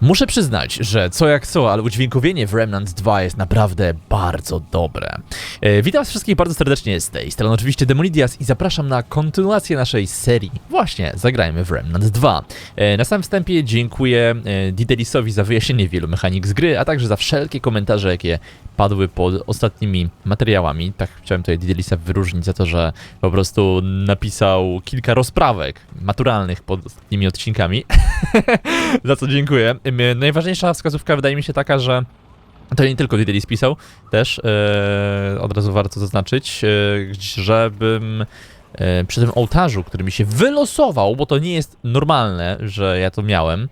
Muszę przyznać, że co jak co, ale udźwiękowienie w Remnant 2 jest naprawdę bardzo dobre. E, witam was wszystkich bardzo serdecznie z tej strony oczywiście Demonidias i zapraszam na kontynuację naszej serii. Właśnie, zagrajmy w Remnant 2. E, na samym wstępie dziękuję e, Didelisowi za wyjaśnienie wielu mechanik z gry, a także za wszelkie komentarze, jakie padły pod ostatnimi materiałami. Tak chciałem tutaj Didelisa wyróżnić za to, że po prostu napisał kilka rozprawek maturalnych pod ostatnimi odcinkami. za co dziękuję. Najważniejsza wskazówka wydaje mi się taka, że to nie tylko Didelis pisał, też e, od razu warto zaznaczyć, e, żebym e, przy tym ołtarzu, który mi się wylosował, bo to nie jest normalne, że ja to miałem.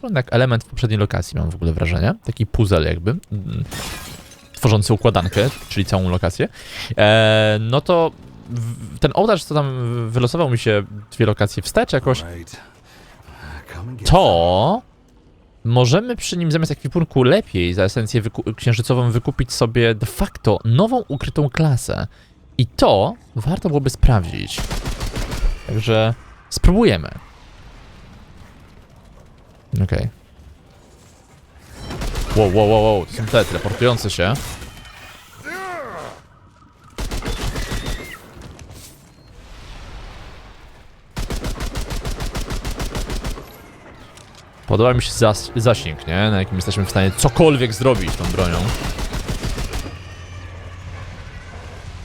To jak element w poprzedniej lokacji mam w ogóle wrażenie. Taki puzzle jakby. Tworzący układankę, czyli całą lokację. E, no to ten ołtarz, co tam wylosował mi się dwie lokacje wstecz jakoś, to możemy przy nim zamiast ekwipunku lepiej za esencję wyku- księżycową wykupić sobie de facto nową ukrytą klasę. I to warto byłoby sprawdzić. Także spróbujemy. Okej. Wow, wow, wow, wow, to są te teleportujące się. Podoba mi się zas zasięg, nie? Na jakim jesteśmy w stanie cokolwiek zrobić tą bronią.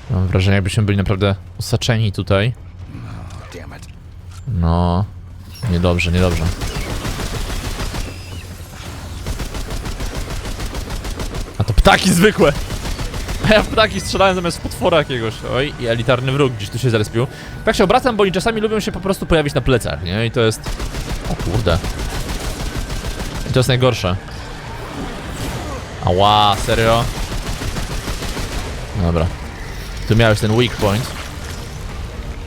Mam wrażenie, jakbyśmy byli naprawdę osaczeni tutaj. It. No, niedobrze, niedobrze. A to ptaki zwykłe! A ja w ptaki strzelałem zamiast potwora jakiegoś. Oj, i elitarny wróg gdzieś tu się zarespił. Tak się obracam, bo oni czasami lubią się po prostu pojawić na plecach, nie? I to jest... O kurde. I to jest najgorsze. Ała, serio? Dobra. Tu miałeś ten weak point.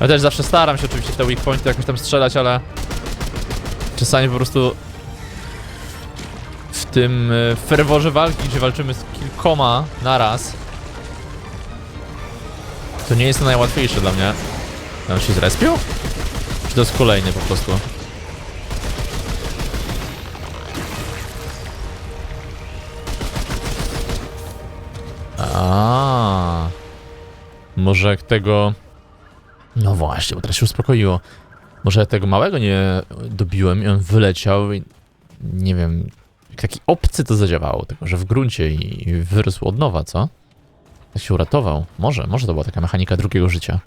Ja też zawsze staram się oczywiście w te weak pointy jakoś tam strzelać, ale czasami po prostu tym e, ferworze walki, gdzie walczymy z kilkoma naraz, to nie jest to najłatwiejsze dla mnie. On się zrespił? Czy to jest kolejny po prostu? A, Może jak tego... No właśnie, bo teraz się uspokoiło. Może tego małego nie dobiłem i on wyleciał i nie wiem, taki obcy to zadziałało, tylko że w gruncie i wyrósł od nowa, co? Jak się uratował. Może, może to była taka mechanika drugiego życia.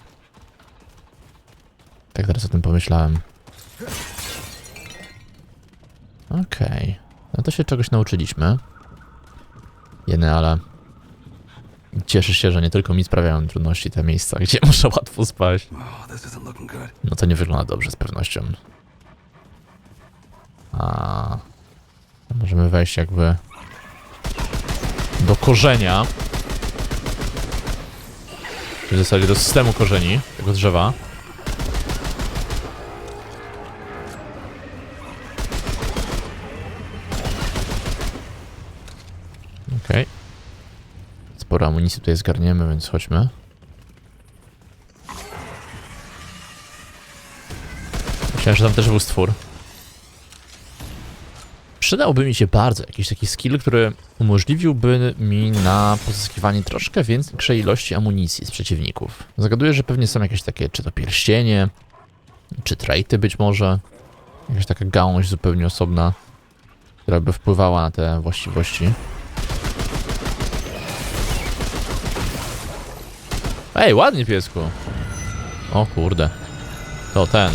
Tak teraz o tym pomyślałem. Okej. No to się czegoś nauczyliśmy. Jeny, ale... Cieszę się, że nie tylko mi sprawiają trudności te miejsca, gdzie muszę łatwo spaść. Oh. No to nie wygląda dobrze z pewnością. A możemy wejść jakby do korzenia. W zasadzie do systemu korzeni tego drzewa. Okej. Sporo amunicji tutaj zgarniemy, więc chodźmy. Myślałem, że tam też był stwór. Przydałby mi się bardzo jakiś taki skill, który umożliwiłby mi na pozyskiwanie troszkę większej ilości amunicji z przeciwników. Zagaduję, że pewnie są jakieś takie, czy to pierścienie, czy traity być może. Jakaś taka gałąź zupełnie osobna, która by wpływała na te właściwości. Ej, ładnie piesku. O kurde. To ten.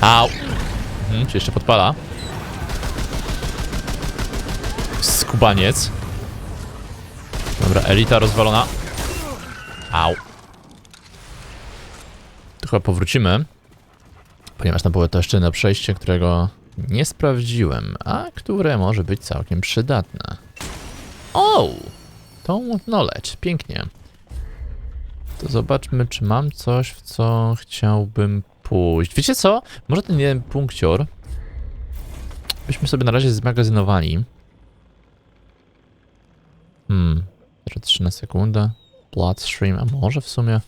Au! Mhm, czy jeszcze podpala? Skubaniec. Dobra, elita rozwalona. Au. Tu chyba powrócimy. Ponieważ tam było to jeszcze jedno przejście, którego nie sprawdziłem, a które może być całkiem przydatne. O! Tą knowledge, pięknie. To zobaczmy, czy mam coś, w co chciałbym pójść. Wiecie co? Może ten jeden punkcior byśmy sobie na razie zmagazynowali. Hmm, 3 na sekundę. Bloodstream, a może w sumie?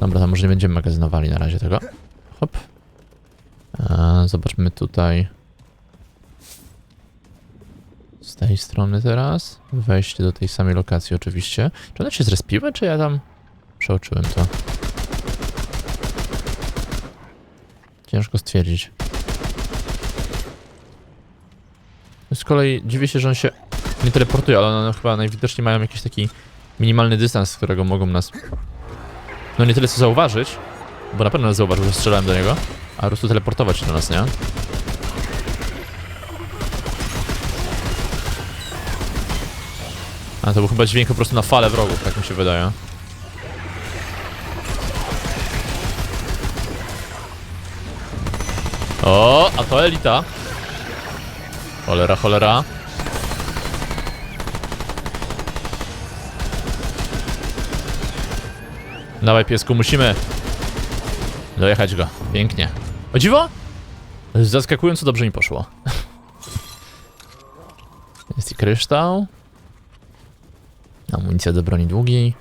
Dobra, to może nie będziemy magazynowali na razie tego. Hop. A, zobaczmy tutaj. Z tej strony teraz. Wejście do tej samej lokacji oczywiście. Czy one się zrespiły, czy ja tam przeoczyłem to? Ciężko stwierdzić. Z kolei dziwię się, że on się nie teleportuje, ale one chyba najwidoczniej mają jakiś taki minimalny dystans, z którego mogą nas... No nie tyle co zauważyć, bo na pewno nas zauważył, że strzelałem do niego, a po prostu teleportować się do nas, nie? A to był chyba dźwięk po prostu na falę wrogów, tak mi się wydaje. O, a to elita. Cholera, cholera. Dawaj piesku, musimy dojechać go. Pięknie. O dziwo? Zaskakująco dobrze mi poszło. Jest i kryształ. Amunicja do broni długiej.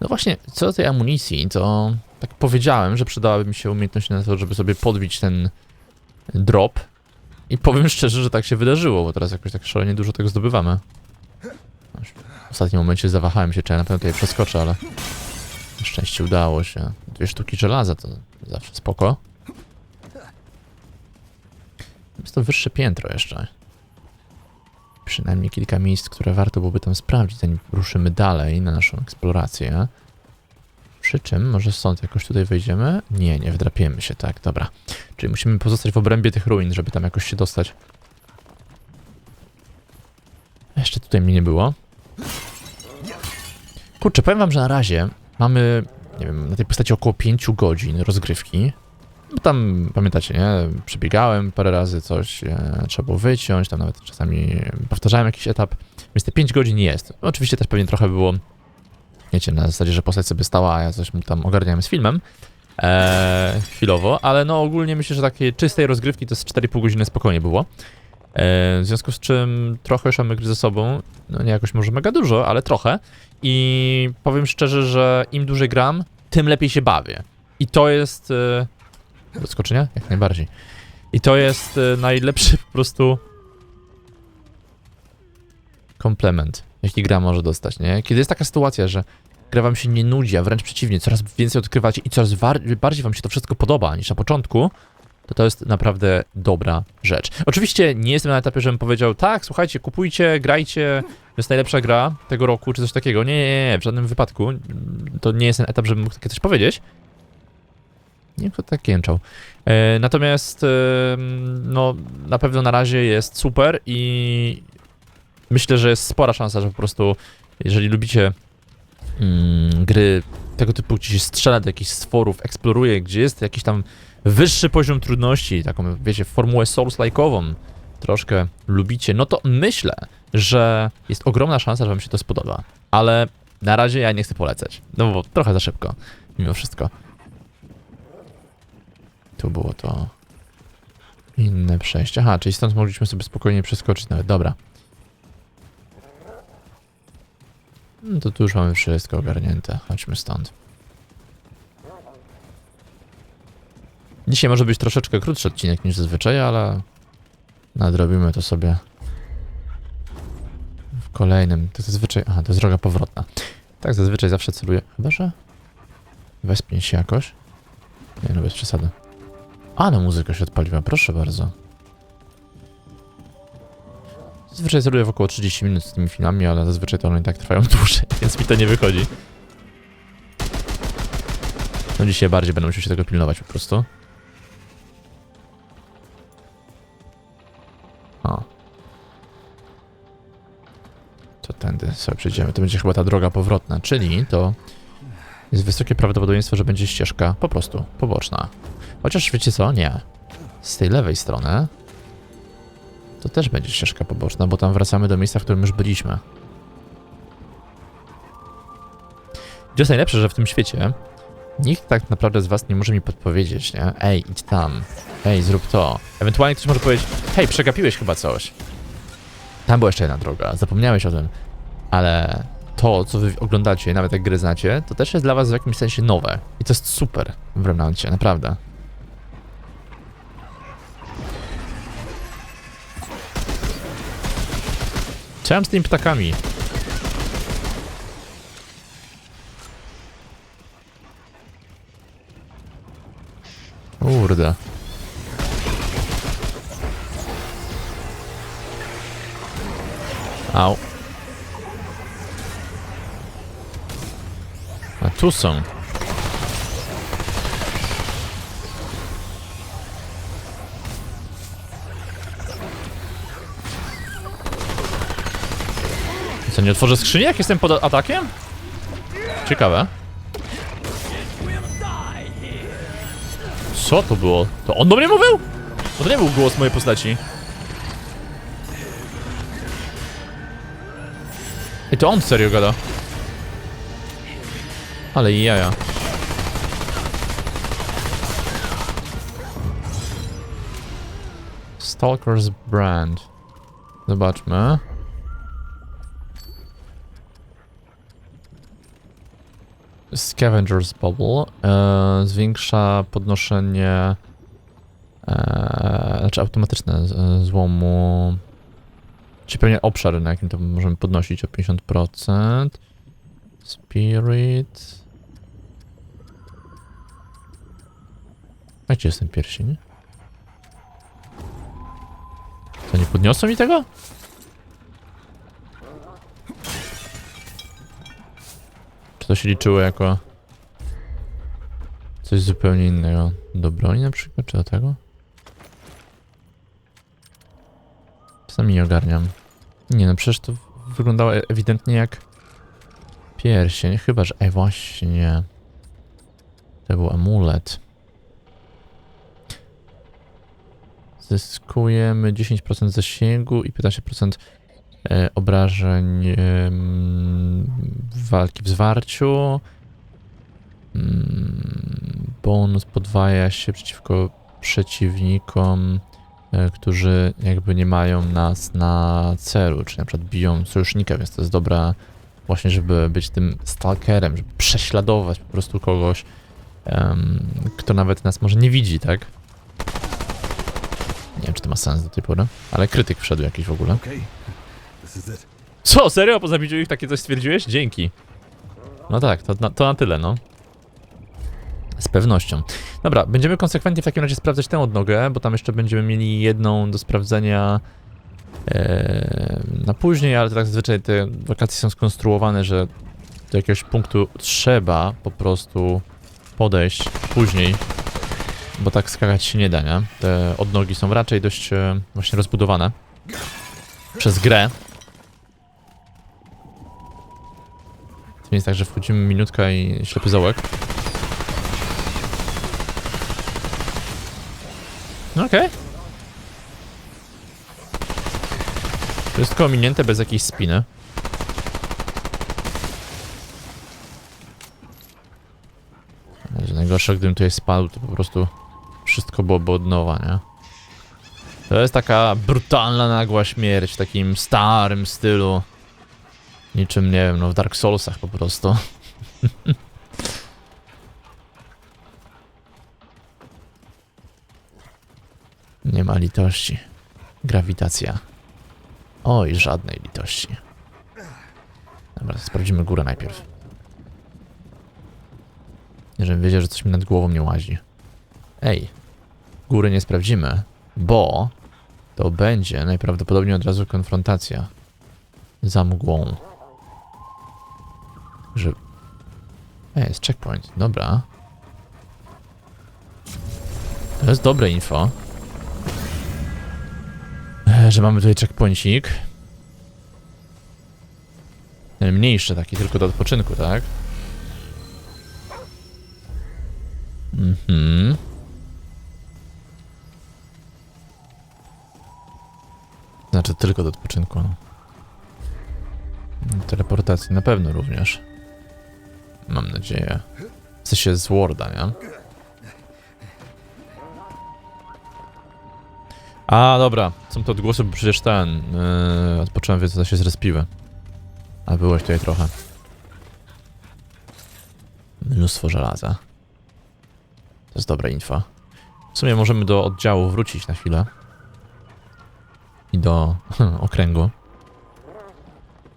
No właśnie, co do tej amunicji, to tak powiedziałem, że przydałaby mi się umiejętność na to, żeby sobie podbić ten drop. I powiem szczerze, że tak się wydarzyło, bo teraz jakoś tak szalenie dużo tego zdobywamy. W ostatnim momencie zawahałem się, czy ja na pewno tutaj przeskoczę, ale na szczęście udało się. Dwie sztuki żelaza to zawsze spoko. Jest to wyższe piętro jeszcze. Przynajmniej kilka miejsc, które warto byłoby tam sprawdzić, zanim ruszymy dalej na naszą eksplorację. Przy czym, może stąd jakoś tutaj wejdziemy? Nie, nie wdrapiemy się, tak, dobra. Czyli musimy pozostać w obrębie tych ruin, żeby tam jakoś się dostać. Jeszcze tutaj mnie nie było. Kurczę, powiem wam, że na razie mamy, nie wiem, na tej postaci około 5 godzin rozgrywki. Bo tam, pamiętacie, nie? Przebiegałem parę razy coś, e, trzeba było wyciąć, tam nawet czasami powtarzałem jakiś etap, więc te 5 godzin jest. Oczywiście też pewnie trochę było, wiecie, na zasadzie, że postać sobie stała, a ja coś tam ogarniałem z filmem. E, chwilowo, ale no ogólnie myślę, że takiej czystej rozgrywki to z 4,5 godziny spokojnie było. E, w związku z czym trochę już mamy gry ze sobą, no nie jakoś może mega dużo, ale trochę. I powiem szczerze, że im dłużej gram, tym lepiej się bawię. I to jest... E, Doskoczenia? Jak najbardziej. I to jest e, najlepszy po prostu komplement, jaki gra może dostać, nie? Kiedy jest taka sytuacja, że gra wam się nie nudzi, a wręcz przeciwnie, coraz więcej odkrywacie i coraz bardziej wam się to wszystko podoba niż na początku, to to jest naprawdę dobra rzecz. Oczywiście nie jestem na etapie, żebym powiedział, tak, słuchajcie, kupujcie, grajcie, to jest najlepsza gra tego roku, czy coś takiego. Nie, nie, nie, w żadnym wypadku. To nie jest ten etap, żebym mógł takie coś powiedzieć. Nie wiem, kto tak jęczał. E, natomiast, e, no, na pewno na razie jest super i myślę, że jest spora szansa, że po prostu, jeżeli lubicie mm, gry tego typu, gdzie się strzela do jakichś stworów, eksploruje, gdzie jest jakiś tam wyższy poziom trudności, taką, wiecie, formułę Souls-like'ową, troszkę lubicie, no to myślę, że jest ogromna szansa, że wam się to spodoba. Ale na razie ja nie chcę polecać, no bo trochę za szybko, mimo wszystko. Tu było to inne przejście. Aha, czyli stąd mogliśmy sobie spokojnie przeskoczyć nawet, dobra. No to tu już mamy wszystko ogarnięte. Chodźmy stąd. Dzisiaj może być troszeczkę krótszy odcinek niż zazwyczaj, ale nadrobimy to sobie w kolejnym. To zazwyczaj. Aha, to jest droga powrotna. Tak, zazwyczaj zawsze celuję. Chyba, że. Wespnie się jakoś. Nie, no bez przesady. A, no muzyka się odpaliła, proszę bardzo. Zazwyczaj celuję w około 30 minut z tymi filmami, ale zazwyczaj to one i tak trwają dłużej, więc mi to nie wychodzi. No dzisiaj bardziej będę musiał się tego pilnować po prostu. O. To tędy sobie przejdziemy. To będzie chyba ta droga powrotna, czyli to jest wysokie prawdopodobieństwo, że będzie ścieżka po prostu poboczna. Chociaż wiecie co? Nie. Z tej lewej strony to też będzie ścieżka poboczna, bo tam wracamy do miejsca, w którym już byliśmy. To jest najlepsze, że w tym świecie nikt tak naprawdę z was nie może mi podpowiedzieć, nie? Ej, idź tam. Ej, zrób to. Ewentualnie ktoś może powiedzieć, hej, przegapiłeś chyba coś. Tam była jeszcze jedna droga, zapomniałeś o tym. Ale to, co wy oglądacie, nawet jak gry znacie, to też jest dla was w jakimś sensie nowe. I to jest super w Remnancie, naprawdę. Co z tymi ptakami? Kurde. Au. A tu są. Co, nie otworzę skrzyni, jak jestem pod atakiem? Ciekawe. Co to było? To on do mnie mówił? To nie był głos mojej postaci. I to on serio gada. Ale jaja. Stalker's Brand. Zobaczmy. Scavenger's Bubble e, zwiększa podnoszenie, e, znaczy automatyczne złomu, czy pewnie obszar, na jakim to możemy podnosić o 50%. Spirit. A gdzie jest ten pierścień? To nie podniosło mi tego? To się liczyło jako coś zupełnie innego? Do broni na przykład, czy do tego? Nie ogarniam. Nie no, przecież to wyglądało e- ewidentnie jak pierścień, chyba że... Ej, właśnie. To był amulet. Zyskujemy 10% zasięgu i 15% e, obrażeń em, walki w zwarciu. Mm, Bonus podwaja się przeciwko przeciwnikom, e, którzy jakby nie mają nas na celu, czy na przykład biją sojusznika, więc to jest dobra właśnie, żeby być tym stalkerem, żeby prześladować po prostu kogoś, kto nawet nas może nie widzi, tak? Nie wiem, czy to ma sens do tej pory, ale krytyk wszedł jakiś w ogóle. Okay. Co, serio? Po zabiciu ich takie coś stwierdziłeś? Dzięki. No tak, to na, to na tyle, no. Z pewnością. Dobra, będziemy konsekwentnie w takim razie sprawdzać tę odnogę, bo tam jeszcze będziemy mieli jedną do sprawdzenia e, na później, ale to tak zazwyczaj te wakacje są skonstruowane, że do jakiegoś punktu trzeba po prostu podejść później, bo tak skakać się nie da, nie? Te odnogi są raczej dość e, właśnie rozbudowane przez grę. To jest tak, że wchodzimy minutka i ślepy zaułek. No Okej. Wszystko ominięte bez jakiejś spiny. Że Najgorsze, gdybym tutaj spadł, to po prostu wszystko byłoby od nowa, nie? To jest taka brutalna, nagła śmierć w takim starym stylu. Niczym, nie wiem, no w Dark Soulsach po prostu. Nie ma litości. Grawitacja. Oj, żadnej litości. Dobra, sprawdzimy górę najpierw. Żebym wiedział, że coś mi nad głową nie łazi. Ej, góry nie sprawdzimy, bo to będzie najprawdopodobniej od razu konfrontacja za mgłą. Że... Ej, jest checkpoint, dobra. To jest dobre info. E, Że mamy tutaj checkpointik. Ten Mniejszy taki, tylko do odpoczynku, tak? Mhm. Znaczy tylko do odpoczynku. no. Teleportacji na pewno również. Mam nadzieję. W sensie z Worda, nie? A, dobra. Są to odgłosy, bo przecież ten... Yy, odpocząłem, więc to się zrespiły. A byłeś tutaj trochę. Mnóstwo żelaza. To jest dobra info. W sumie możemy do oddziału wrócić na chwilę. I do okręgu.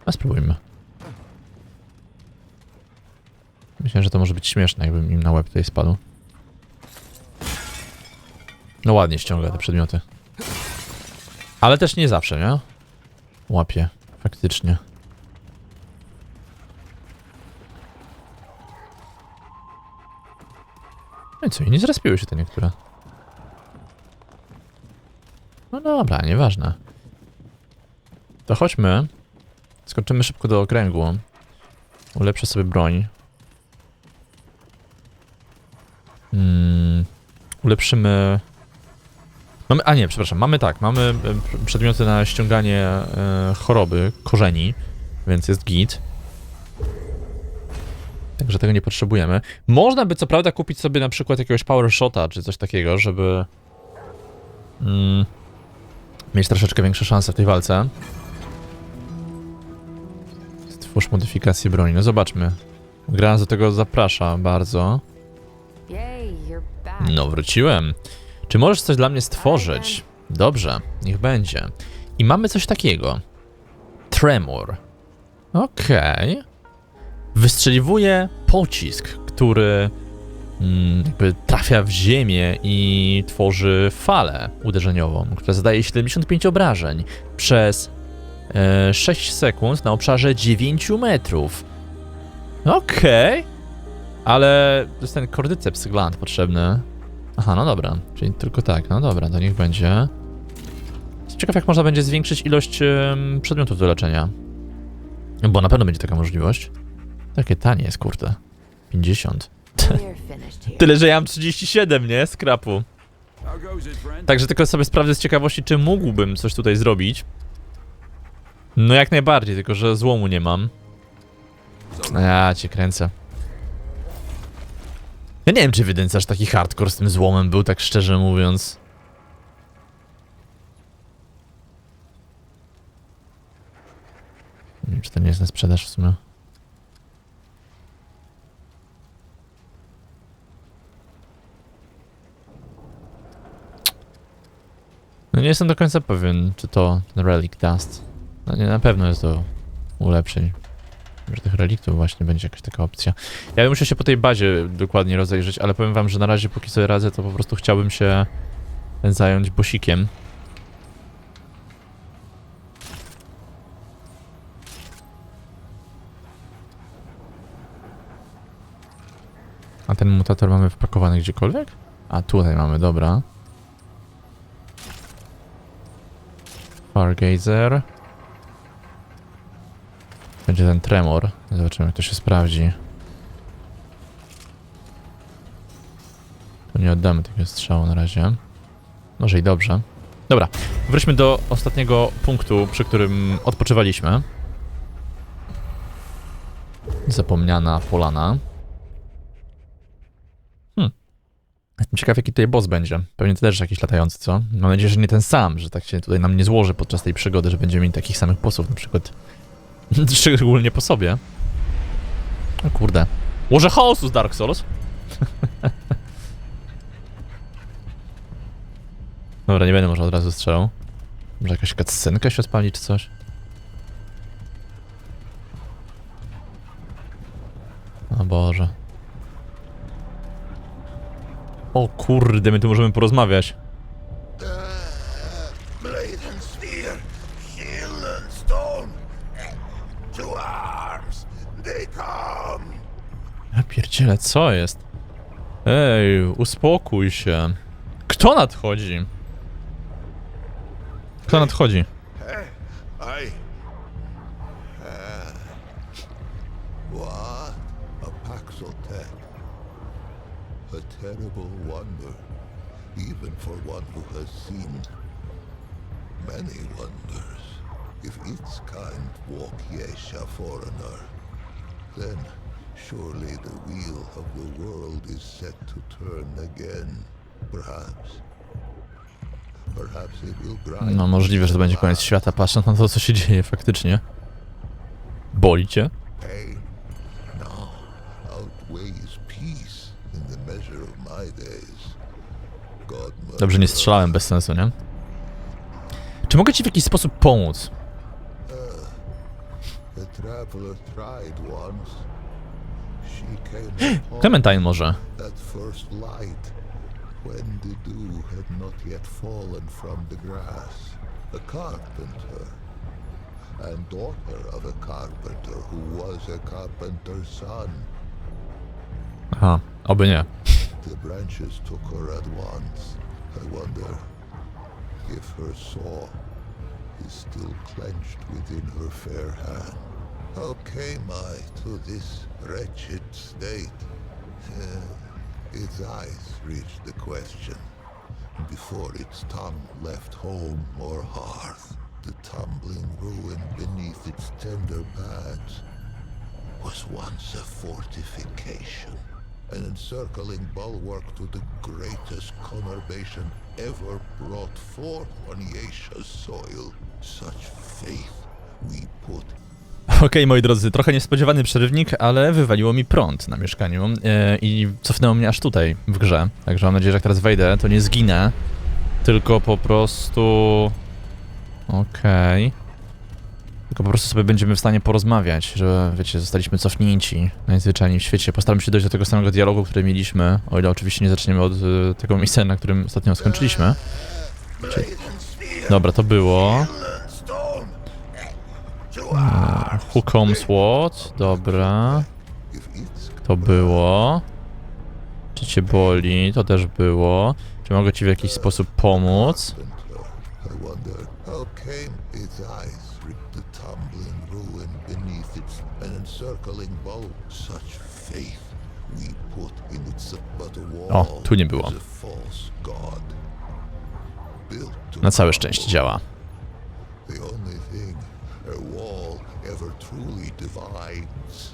A spróbujmy. Myślę, że to może być śmieszne, jakbym im na łeb tutaj spadł. No ładnie ściąga te przedmioty. Ale też nie zawsze, nie? Łapie, faktycznie. No i co, i nie zrespiły się te niektóre. No dobra, nieważne. To chodźmy. Skoczymy szybko do okręgu. Ulepszę sobie broń. Hmm, ulepszymy... Mamy, a nie, przepraszam, mamy tak, mamy e, pr- przedmioty na ściąganie e, choroby, korzeni, więc jest git. Także tego nie potrzebujemy. Można by co prawda kupić sobie na przykład jakiegoś power shota czy coś takiego, żeby mm, mieć troszeczkę większe szanse w tej walce. Stwórz modyfikację broni. No zobaczmy. Gra do tego zaprasza bardzo. Back. No, wróciłem. Czy możesz coś dla mnie stworzyć? Dobrze, niech będzie. I mamy coś takiego. Tremor. Okej. Wystrzeliwuje pocisk, który mm, jakby trafia w ziemię i tworzy falę uderzeniową, która zadaje 75 obrażeń przez e, 6 sekund na obszarze 9 metrów. Okej. Ale to jest ten cordyceps gland potrzebny. Aha, no dobra, czyli tylko tak, no dobra, to niech będzie. Ciekaw jak można będzie zwiększyć ilość przedmiotów do leczenia. Bo na pewno będzie taka możliwość. Takie tanie jest, kurde. 50. We're finished here. Tyle, że ja mam 37, nie? Skrapu. Także tylko sobie sprawdzę z ciekawości, czy mógłbym coś tutaj zrobić. No jak najbardziej, tylko że złomu nie mam. Ja cię kręcę. Ja nie wiem, czy wydęcarz taki hardcore z tym złomem był, tak szczerze mówiąc. Nie wiem, czy to nie jest na sprzedaż w sumie. No nie jestem do końca pewien, czy to Relic Dust. No nie, na pewno jest do ulepszeń. Może tych reliktów właśnie będzie jakaś taka opcja. Ja musiał się po tej bazie dokładnie rozejrzeć, ale powiem wam, że na razie póki sobie radzę, to po prostu chciałbym się zająć bosikiem. A ten mutator mamy wpakowany gdziekolwiek? A tutaj mamy, dobra. Fargazer. Będzie ten tremor. Zobaczymy, jak to się sprawdzi. To nie oddamy tego strzału na razie. Może i dobrze. Dobra, wróćmy do ostatniego punktu, przy którym odpoczywaliśmy. Zapomniana polana. Hmm. Jestem ciekaw, jaki tutaj boss będzie. Pewnie też jakiś latający, co? Mam nadzieję, że nie ten sam, że tak się tutaj nam nie złoży podczas tej przygody, że będziemy mieli takich samych bossów, na przykład Szczególnie po sobie. O kurde. Łoże chaosu z Dark Souls. Dobra, nie będę może od razu strzelał. Może jakaś cutscenka się odpali czy coś? O Boże. O kurde, my tu możemy porozmawiać. Ja pierdzielę, co jest? Ej, uspokój się. Kto nadchodzi? Kto nadchodzi? I. What? A Paxotech. A terrible wonder, even for one who has seen many wonders. If its kind walk Yesha foreigner, then surely the wheel of the world is set to turn again. Perhaps. Perhaps it will grind. No możliwe, że to będzie koniec świata, patrząc na to, co się dzieje faktycznie. Boli cię? Pain now outweighs peace in the measure of my days. God Dobrze, nie strzelałem bez sensu, nie? Czy mogę ci w jakiś sposób pomóc? traveler tried once. She came upon Clementine może. that first light when the dew had not yet fallen from the grass. A carpenter, and daughter of a carpenter who was a carpenter's son. Aha, oby nie. The branches took her at once. I wonder if her saw is still clenched within her fair hand. How came I to this wretched state? Eh, its eyes reached the question before its tongue left home or hearth. The tumbling ruin beneath its tender pads was once a fortification, an encircling bulwark to the greatest conurbation ever brought forth on Yasha's soil. Such faith we put Okej, moi drodzy, trochę niespodziewany przerywnik, ale wywaliło mi prąd na mieszkaniu e, i cofnęło mnie aż tutaj w grze. Także mam nadzieję, że jak teraz wejdę, to nie zginę, tylko po prostu... Okej. Tylko po prostu sobie będziemy w stanie porozmawiać, że wiecie, zostaliśmy cofnięci najzwyczajniej w świecie. Postaram się dojść do tego samego dialogu, który mieliśmy, o ile oczywiście nie zaczniemy od e, tego miejsca, na którym ostatnio skończyliśmy. Dobra, to było. To Who comes what? Dobra. To było. Czy cię boli? To też było. Czy mogę ci w jakiś sposób pomóc? a O, tu nie było. a Na całe szczęście działa. Thing a wall ever truly divides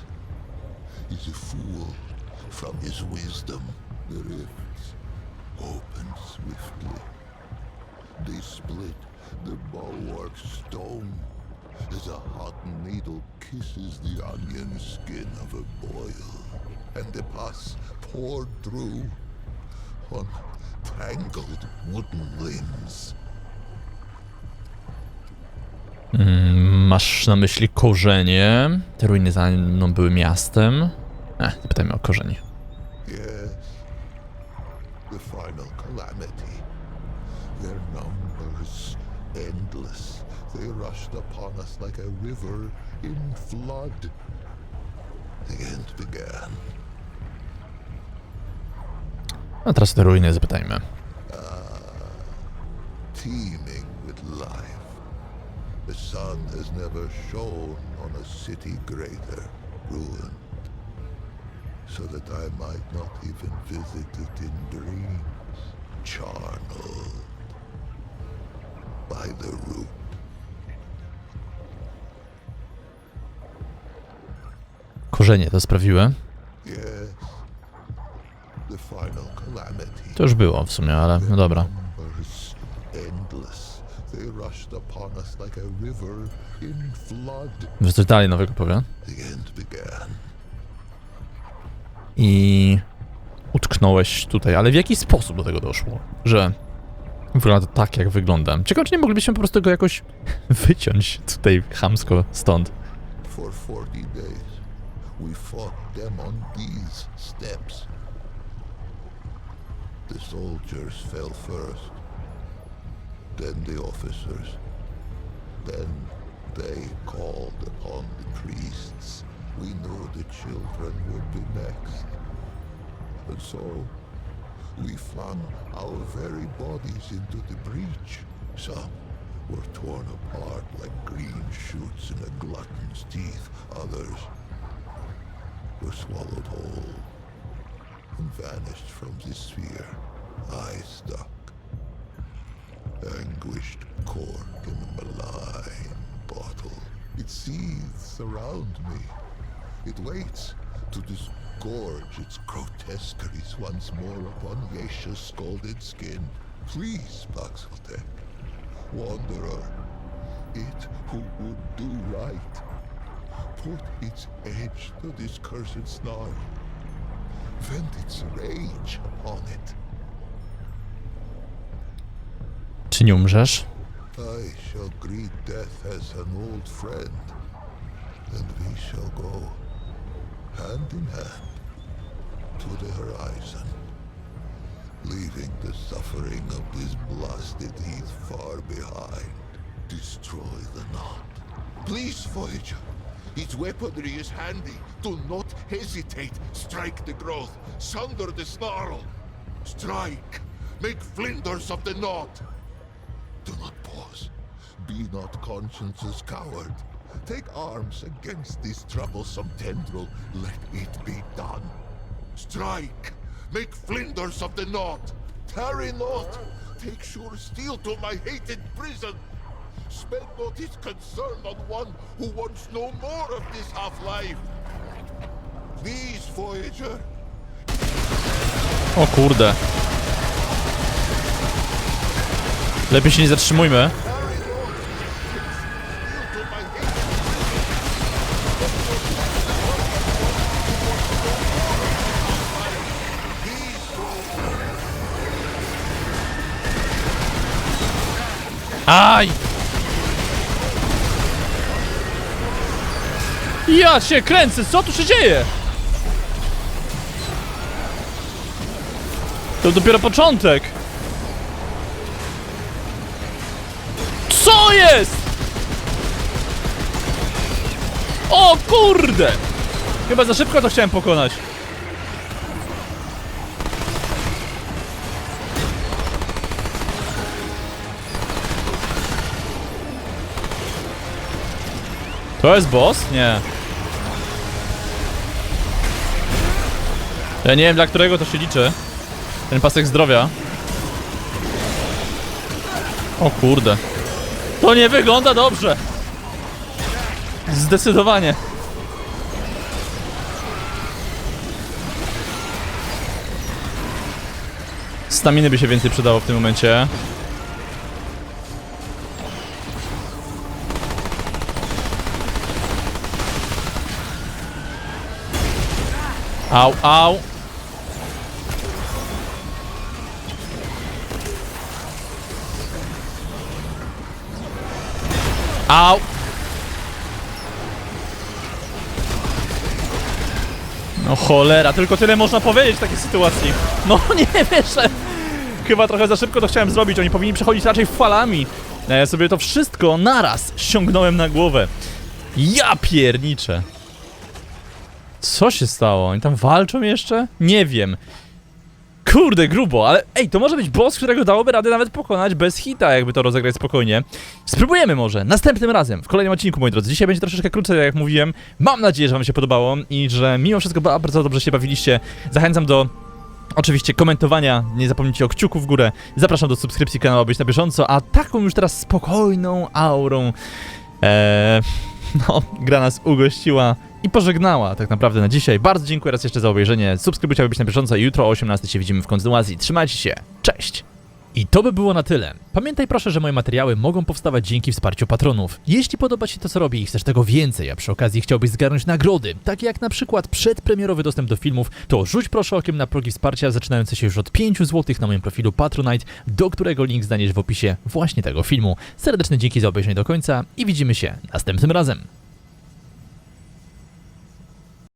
is a fool from his wisdom. The rifts open swiftly. They split the bulwark stone as a hot needle kisses the onion skin of a boil, and the pus poured through on tangled wooden limbs. Mm, Masz na myśli korzenie? Te ruiny za mną były miastem? Eh, zapytajmy o like a teraz te ruiny zapytajmy. teeming with life. The sun has never shone on a city greater, ruined, so that I might not even visit it in dreams, charnel by the root. Korzenie to calamity. To już było w sumie, ale no dobra. Że coś dalej nowego powie. The end began. I utknąłeś tutaj, ale w jaki sposób do tego doszło? Że wygląda tak, jak wygląda. Ciekawe, czy nie moglibyśmy po prostu go jakoś wyciąć tutaj chamsko stąd. For 40 days, we fought them on these steps. The soldiers fell first, then the officers, then they called upon the priests. We knew the children would be next. And so, we flung our very bodies into the breach. Some were torn apart like green shoots in a glutton's teeth. Others were swallowed whole and vanished from the sphere. I stuck, around me. It waits to disgorge its grotesqueries once more upon Yesha's scalded skin. Please, Paxeltek, wanderer, it who would do right, put its edge to this cursed snarl. Vent its rage upon it. Czy nie umrzesz? I shall greet death as an old friend. And we shall go hand in hand to the horizon, leaving the suffering of this blasted heath far behind. Destroy the knot. Please, Voyager. Its weaponry is handy. Do not hesitate. Strike the growth. Sunder the snarl. Strike. Make flinders of the knot. Do not pause. Be not conscience's coward. Take arms against this troublesome tendril. Let it be done. Strike! Make flinders of the knot! Tarry not! Take sure steel to my hated prison! Spend not his concern on one who wants no more of this half-life! Please, Voyager, O kurde. Lepiej się nie zatrzymujmy. Aj! Ja się kręcę, co tu się dzieje? To dopiero początek. Co jest? O kurde! Chyba za szybko to chciałem pokonać. To jest boss? Nie. Ja nie wiem dla którego to się liczy. Ten pasek zdrowia. O kurde. To nie wygląda dobrze. Zdecydowanie. Staminy by się więcej przydało w tym momencie. Au, au. Au. No cholera, tylko tyle można powiedzieć w takiej sytuacji. No nie wierzę. Chyba trochę za szybko to chciałem zrobić, oni powinni przechodzić raczej falami. Ja sobie to wszystko naraz ściągnąłem na głowę. Ja pierniczę. Co się stało? Oni tam walczą jeszcze? Nie wiem. Kurde, grubo, ale ej, to może być boss, którego dałoby radę nawet pokonać bez hita, jakby to rozegrać spokojnie. Spróbujemy może, następnym razem, w kolejnym odcinku, moi drodzy. Dzisiaj będzie troszeczkę krócej, tak jak mówiłem. Mam nadzieję, że wam się podobało i że mimo wszystko ba- bardzo dobrze się bawiliście. Zachęcam do Oczywiście komentowania, nie zapomnijcie o kciuku w górę. Zapraszam do subskrypcji kanału, być na bieżąco, a taką już teraz spokojną aurą Eee, no, gra nas ugościła i pożegnała tak naprawdę na dzisiaj. Bardzo dziękuję raz jeszcze za obejrzenie. Subskrybujcie, aby być na bieżąco jutro o 18 się widzimy w kontynuacji. Trzymajcie się, cześć! I to by było na tyle. Pamiętaj proszę, że moje materiały mogą powstawać dzięki wsparciu patronów. Jeśli podoba Ci się to, co robię i chcesz tego więcej, a przy okazji chciałbyś zgarnąć nagrody, takie jak na przykład przedpremierowy dostęp do filmów, to rzuć proszę okiem na progi wsparcia zaczynające się już od 5 zł na moim profilu Patronite, do którego link znajdziesz w opisie właśnie tego filmu. Serdeczne dzięki za obejrzenie do końca i widzimy się następnym razem.